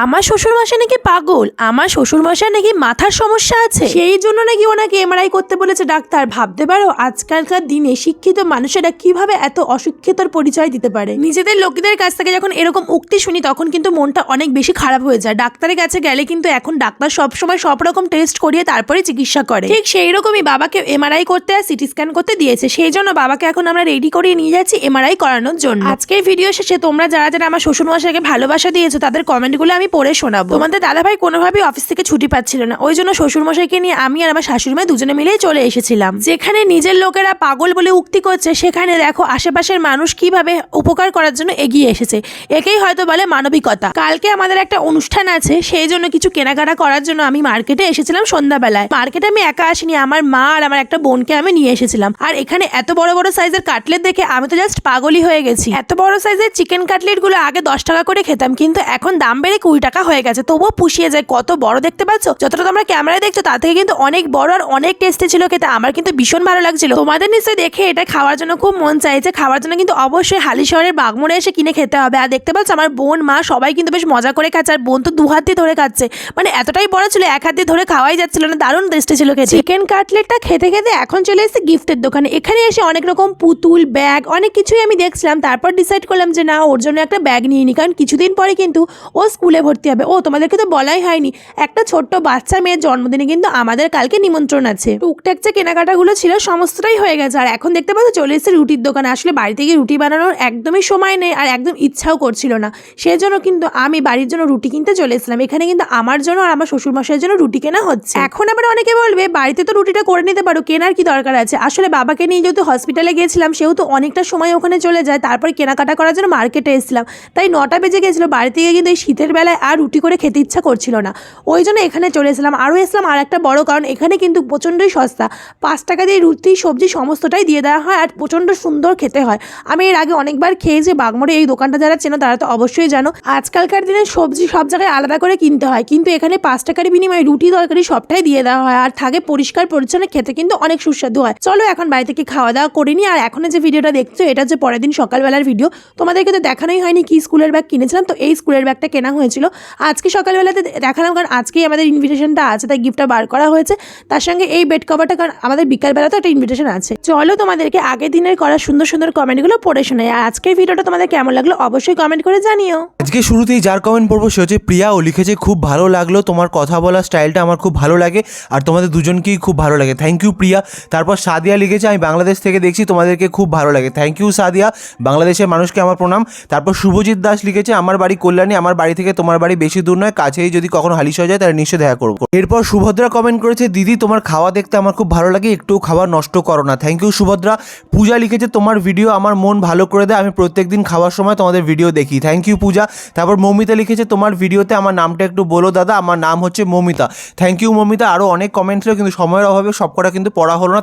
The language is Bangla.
আমার শ্বশুর মশাই নাকি পাগল? আমার শ্বশুর মশাই নাকি মাথার সমস্যা আছে? সেই জন্য নাকি ওনাকে এমআরআই করতে বলেছে, ডাক্তার, ভাবতে পারো, আজকালকার দিনে শিক্ষিত মানুষেরা কীভাবে এত অশিক্ষিতর পরিচয় দিতে পারে? নিজেদের লোকেদের কাছ থেকে যখন এরকম উক্তি শুনি, তখন কিন্তু মনটা অনেক বেশি খারাপ হয়ে যায়। ডাক্তারের কাছে গেলে কিন্তু এখন ডাক্তার সবসময় সব রকম টেস্ট করিয়ে তারপরে চিকিৎসা করে। ঠিক সেই রকমই বাবাকে এমআরআই করতে আর সিটি স্ক্যান করতে দিয়েছে। সেই জন্য বাবাকে এখন আমরা রেডি করিয়ে নিয়ে যাচ্ছি এমআরআই করানোর জন্য। আজকের ভিডিও শেষে তোমরা যারা যারা আমার শ্বশুর মশাইকে ভালোবাসা দিয়েছ, তাদের কমেন্টগুলো আমি পড়ে শোনাবো। তোমাদের দাদাভাই কোনোভাবেই অফিস থেকে ছুটি পাচ্ছিল না। ওই জন্য শ্বশুর মশাইকে নিয়ে আমি আর আমার শাশুড়ি মা দুজনে মিলেই চলে এসেছিলাম। যেখানে নিজের লোকেরা পাগল বলে উক্তি করছে, সেখানে দেখো আশেপাশের মানুষ কীভাবে উপকার করার জন্য এগিয়ে এসেছে। একেই হয়তো বলে মানবিকতা। কালকে আমাদের একটা অনুষ্ঠান আছে, সেই জন্য কিছু কেনাকাটা করার জন্য আমি মার্কেটে এসেছিলাম সন্ধ্যাবেলায়। মার্কেটে আমি একা আসিনি, আমার মা আর আমার একটা বোনকে আমি নিয়ে এসেছিলাম। আর এখানে এত বড় বড় সাইজের কাটলেট দেখে আমি তো জাস্ট পাগলই হয়ে গেছি। এত বড় সাইজের চিকেন কাটলেটগুলো আগে দশ টাকা করে খেতাম, কিন্তু এখন দাম বেড়ে কুড়ি টাকা হয়ে গেছে। তবুও পুষিয়ে যায়। কত বড় দেখতে পাচ্ছ? যতটা তোমরা ক্যামেরায় দেখছ, তার থেকে কিন্তু অনেক বড় আর অনেক টেস্টি ছিল খেতে। আমার কিন্তু ভীষণ ভালো লাগছিল। তোমাদের নিশ্চয়ই দেখে এটা খাওয়ার জন্য খুব মন চাইছে। খাওয়ার জন্য কিন্তু অবশ্যই হালি শহরের বাগমোড়ে এসে কিনে খেতে হবে। আর দেখতে পাচ্ছ, আমার বোন, মা সবাই কিন্তু বেশ মজা করে খাচ্ছে আর বোন তো দু হাত দিয়ে ধরে খাচ্ছে। মানে এতটাই বড় ছিল, এক হাত দিয়ে ধরে খাওয়াই যাচ্ছিল না। দারুণ টেস্টি ছিল খেতে। চিকেন কাটলেটটা খেতে খেতে এখন চলে এসেছে গিফটের দোকানে। এখানে এসে অনেক রকম পুতুল ব্যাগ অনেক কিছুই আমি দেখছিলাম। তারপর ডিসাইড করলাম যে না, ওর জন্য একটা ব্যাগ নিয়ে নি। কারণ কিছুদিন পরে কিন্তু ও স্কুলে ভর্তি হবে। ও, তোমাদেরকে তো বলাই হয়নি। একটা ছোট্ট বাচ্চা মেয়ের জন্মদিনে কিন্তু আমাদের কালকে নিমন্ত্রণ আছে। টুকটাক যে কেনাকাটাগুলো ছিল সমস্তটাই হয়ে গেছে। আর এখন দেখতে পাচ্ছ চলে এসেছে রুটির দোকানে। আসলে বাড়িতে গিয়ে রুটি বানানোর একদমই সময় নেই আর একদম ইচ্ছাও করছিল না। সেই জন্য কিন্তু আমি বাড়ির জন্য রুটি কিনতে চলে এসেছিলাম। এখানে কিন্তু আমার জন্য আর আমার শ্বশুর মশাইয়ের জন্য রুটি কেনা হচ্ছে। এখন আবার অনেকে বলবে, বাড়িতে তো রুটিটা করে নিতে পারো, কেনার কি দরকার আছে? আসলে বাবাকে নিয়ে যেহেতু হসপিটালে গিয়েছিলাম, সেহেতু অনেকটা সময় ওখানে চলে যায়। তারপর কেনাকাটা করার জন্য মার্কেটে এসেছিলাম। তাই নটা বেজে গেছিল বাড়িতে গিয়ে কিন্তু এই শীতের বেলায় আর রুটি করে খেতে ইচ্ছা করছিল না। ওই জন্য এখানে চলে এসেছিলাম। আরও এসলাম আর একটা বড় কারণ, এখানে কিন্তু প্রচণ্ডই সস্তা। পাঁচ টাকা দিয়ে রুটি, সবজি সমস্তটাই দিয়ে দেওয়া হয় আর প্রচণ্ড সুন্দর খেতে হয়। আমি এর আগে অনেকবার খেয়েছি, বাগমোড়ে এই দোকানটা যারা চেনো তারা তো অবশ্যই জানো। আজকালকার দিনে সবজি সব জায়গায় আলাদা করে কিনতে হয়, কিন্তু এখানে পাঁচ টাকার বিনিময়ে রুটি তরকারি সবটাই দিয়ে দেওয়া হয় আর থাকে পরিষ্কার, পরিচ্ছন্ন, খেতে কিন্তু অনেক সুস্বাদু হয়। চলো এখন বাড়ি থেকে খাওয়া দাওয়া করিনি আর এখন যে ভিডিওটা দেখছ, এটা যে পরের দিন সকালবেলার ভিডিও। তোমাদেরকে তো দেখানোই হয়নি কি স্কুলের ব্যাগ কিনেছিলাম, তো এই স্কুলের ব্যাগটা কেনা হয়েছিল। আজকে সকালবেলাতে দেখালাম কারণ আজকেই আমাদের ইনভিটেশনটা আছে, তাই গিফটটা বার করা হয়েছে। তার সঙ্গে এই বেড কভারটা কারণ আমাদের বিকালবেলা তো একটা ইনভিটেশন আছে। চলো তোমাদেরকে আগের দিনের করা সুন্দর সুন্দর কমেন্টগুলো পড়ে শোনাই। আর আজকের ভিডিওটা তোমাদের কেমন লাগল অবশ্যই কমেন্ট করে জানিও। আজকে শুরুতেই যার কমেন্ট পড়ব সে হচ্ছে প্রিয়া। ও লিখেছে, খুব ভালো লাগল তোমার কথা বলার স্টাইলটা আমার খুব ভালো লাগে আর তোমাদের দুজনকেই খুব ভালো লাগে। Thank you Priya. তারপর সাদিয়া লিখেছে, আমি বাংলাদেশ থেকে দেখছি, তোমাদেরকে খুব ভালো লাগে। Thank you Sadia. বাংলাদেশের মানুষকে আমার প্রণাম। তারপর শুভজিৎ দাস লিখেছে, আমার বাড়ি কল্যাণী, আমার বাড়ি থেকে তোমার বাড়ি বেশি দূর নয়, কাছেই যদি কখনো হালিশ হয়ে যায়, তাহলে নিশ্চয়ই দেখা করব। এরপর সুভদ্রা কমেন্ট করেছে, দিদি, তোমার খাওয়া দেখতে আমার খুব ভালো লাগে একটু খাবার নষ্ট করো না। Thank you Subhadra. পূজা লিখেছে, তোমার ভিডিও আমার মন ভালো করে দেয়, আমি প্রত্যেকদিন খাওয়ার সময় তোমাদের ভিডিও দেখি। Thank you Puja. তারপর মৌমিতা লিখেছে, তোমার ভিডিওতে আমার নামটা একটু বলো দাদা, আমার নাম হচ্ছে মৌমিতা। Thank you Moumita. আরও অনেক কমেন্ট ছিল, কিন্তু সময়ের অভাবে সবকটা কিন্তু পড়া হলো না।